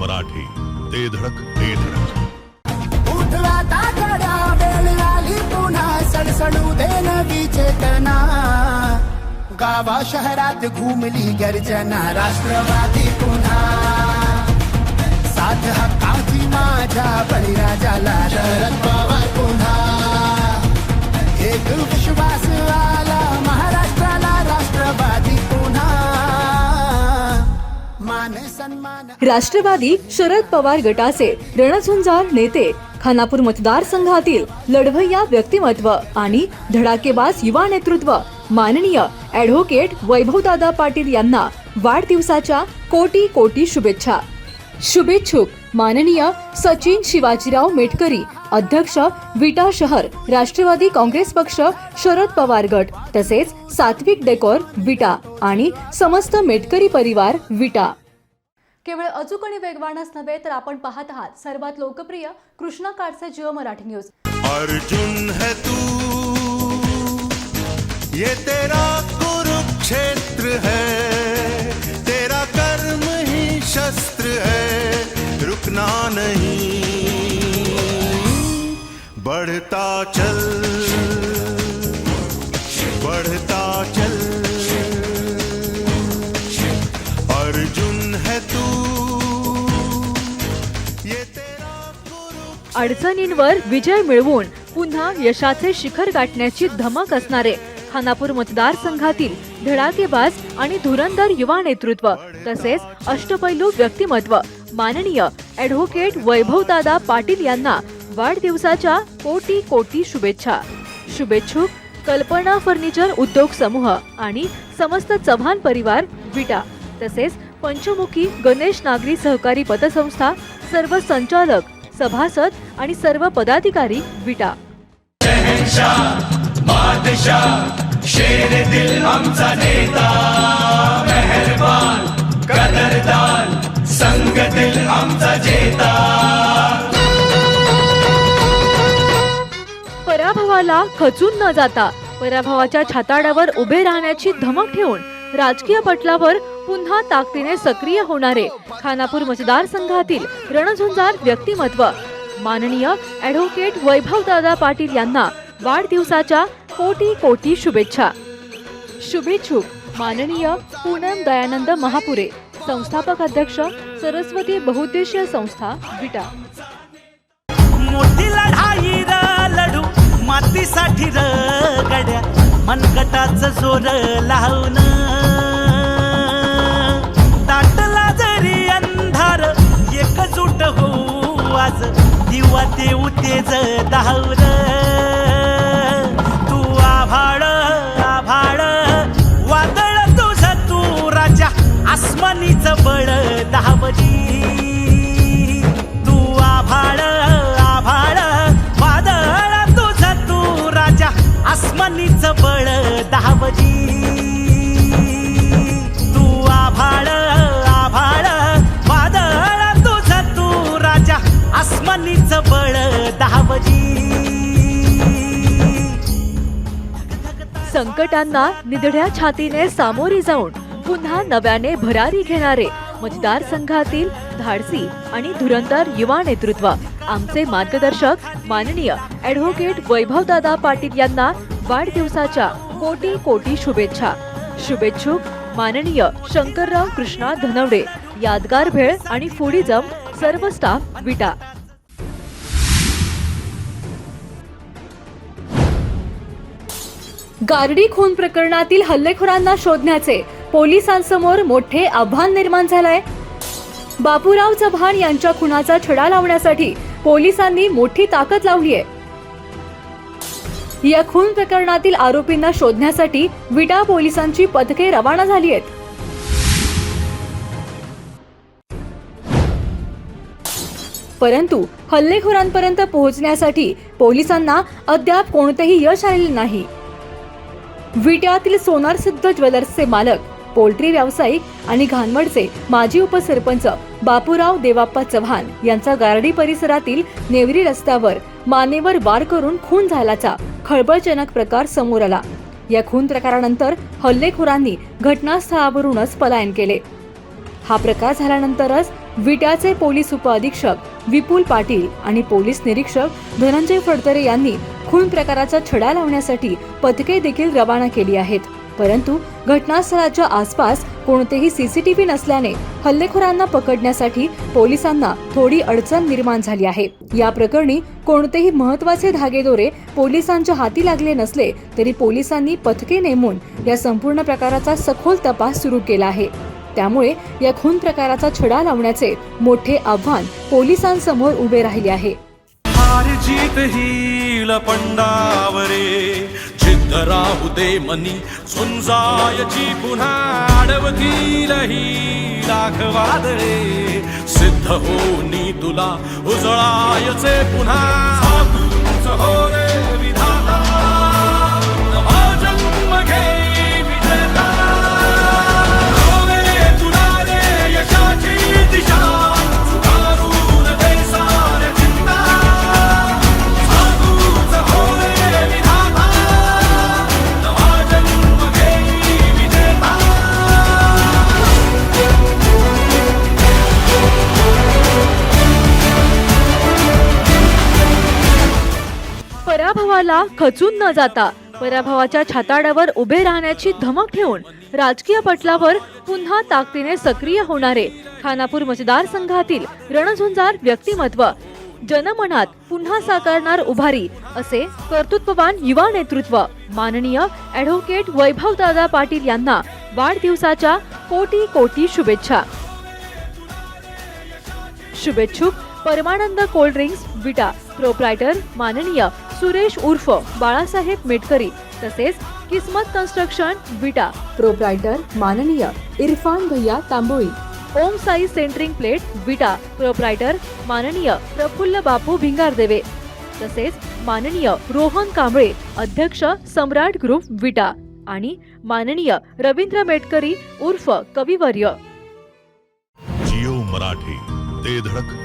मराठी, ते धडक ते धडक. उठला वेळ आली दे नवी चेतना. गावा शहरात गर्जना, राष्ट्रवादी पुन्हा. साथ हक्काची माझ्या बळीराजाला, शरद पवार पुन्हा. एक विश्वास आला राष्ट्रवादी शरद पवार गटाचे रणझुंजार नेते खानापूर मतदारसंघातील लढवय्या व्यक्तिमत्व आणि धडाकेबाज युवा नेतृत्व माननीय ॲडव्होकेट वैभवदादा पाटील यांना वाढदिवसाच्या कोटी कोटी शुभेच्छा. शुभेच्छुक माननीय सचिन शिवाजीराव मेटकरी अध्यक्ष विटा शहर राष्ट्रवादी काँग्रेस पक्ष शरद पवार गट तसेच सात्विक डेकोर विटा आणि समस्त मेटकरी परिवार विटा. केवळ अचूक आणि वेगवानच नव्हे तर आपण पाहत आहात सर्वात लोकप्रिय कृष्णा काडचे जिओ मराठी न्यूज. अर्जुन है तू. ये तेरा कुरुक्षेत्र है. तेरा कर्म ही शस्त्र है. रुकना नहीं. बढ़ता चल. अडचणींवर विजय मिळवून पुन्हा यशाचे शिखर गाठण्याची धमक असणारे खानापूर मतदारसंघातील धडाकेबाज आणि धुरंधर युवा नेतृत्व तसेच अष्टपैलू व्यक्तिमत्व. माननीय ॲडव्होकेट वैभवदादा पाटील यांना वाढदिवसाच्या कोटी कोटी शुभेच्छा. शुभेच्छुक कल्पना फर्निचर उद्योग समूह आणि समस्त चव्हाण परिवार विटा तसेच पंचमुखी गणेश नागरी सहकारी पतसंस्था सर्व संचालक सभासद आणि सर्व पदाधिकारी विटा. पराभवाला खचून न जाता पराभवाच्या छाताडावर उभे राहण्याची धमक ठेवून राजकीय पटलावर पुन्हा ताकदीने सक्रिय होणारे खानापूर मतदारसंघातील रणझुंजार व्यक्तिमत्व. माननीय ॲडव्होकेट वैभवदादा पाटील यांना वाढदिवसाच्या कोटी कोटी शुभेच्छा शुभेच्छुक माननीय पूनम दयानंद महापुरे संस्थापक अध्यक्ष सरस्वती बहुउद्देशीय संस्था विटा. मोठी लढाई लढू मातीसाठी रगड्या मनगटाच जोर लावून दाटला जरी अंधार एकजूट हो आज. दिवा ते उतेज धावर तू आभाळ आभाळ संकटांना निधड्या छातीने सामोरे जाऊन पुन्हा नव्याने भरारी घेणारे मतदारसंघातील धाडसी आणि धुरंधर युवा नेतृत्व आमचे मार्गदर्शक माननीय ॲडव्होकेट वैभवदादा पाटील यांना वाढदिवसाच्या कोटी कोटी शुभेच्छा. शुभेच्छुक माननीय शंकरराव कृष्णा धनवडे यादगार भेळ आणि फुडीजम सर्व स्टाफ विटा. गारडी खून प्रकरणातील हल्लेखोरांना शोधण्याचे पोलिसांसमोर मोठे आव्हान निर्माण झालंय. बापूराव चव्हाण यांच्या खुनाचा छडा लावण्यासाठी पोलिसांनी मोठी ताकद लावली आहे. या खून प्रकरणातील आरोपींना शोधण्यासाठी विटा पोलिसांची पथके रवाना झाली आहेत. परंतु हल्लेखोरांपर्यंत पोहोचण्यासाठी पोलिसांना अद्याप कोणतेही यश आलेले नाही. विट्यातील सोनार सिद्ध ज्वेलर्सचे मालक पोल्ट्री व्यावसायिक आणि घानवडचे माजी उपसरपंच बापूराव देवाप्पा चव्हाण यांचा गारडी परिसरातील नेवरी रस्त्यावर मानेवर वार करून खून झाल्याचा खळबळजनक प्रकार समोर आला. या खून प्रकारानंतर हल्लेखोरांनी घटनास्थळावरूनच पलायन केले. हा प्रकार झाल्यानंतरच विट्याचे पोलीस उपअधीक्षक विपुल पाटील आणि पोलीस निरीक्षक धनंजय फडतरे यांनी खून प्रकाराचा छडा लावण्यासाठी पथके देखील रवाना केली आहेत. परंतु घटनास्थळाच्या आसपास कोणतेही सीसीटीव्ही नसल्याने हल्लेखोरांना पकडण्यासाठी पोलिसांना थोडी अडचण निर्माण झाली आहे. या प्रकरणी कोणतेही महत्त्वाचे धागेदोरे पोलिसांच्या हाती लागले नसले तरी पोलिसांनी पथके नेमून या संपूर्ण प्रकाराचा सखोल तपास सुरू केला आहे. त्यामुळे या खून प्रकाराचा छडा लावण्याचे मोठे आव्हान पोलिसांसमोर उभे राहिले आहे. जीत ही लपंडावरे जिद्द राहू दे मनी झुंजायची पुन्हा अडवतील ही लाख वादळे सिद्ध होनी तुला उजळायचे पुन्हा. साधूच हो पराभवाला खचून न जाता पराभवाच्या छाताडावर उभे राहण्याची धमक ठेवून राजकीय पटलावर पुन्हा ताकदीने सक्रिय होणारे खानापूर मतदारसंघातील रणझुंजार व्यक्तिमत्व. जनमनात पुन्हा साकारणार उभारी असे कर्तृत्ववान युवा नेतृत्व. माननीय ॲडव्होकेट वैभवदादा पाटील यांना वाढदिवसाच्या कोटी कोटी शुभेच्छा. शुभेच्छुक Paramanand cold drinks Vita. Proprietor माननीय सुरेश उर्फ बाळासाहेब मेटकरी तसेच किस्मत कन्स्ट्रक्शन विटा प्रोप्रायटर माननीय इरफान भैया Tamboli Om Sai centering plate Vita proprietor माननीय प्रफुल्ल बापू भिंगारदेवे तसेच माननीय रोहन कांबळे अध्यक्ष सम्राट ग्रुप विटा आणि माननीय रवींद्र मेटकरी उर्फ कविवर्य. जिओ मराठी ते धडक.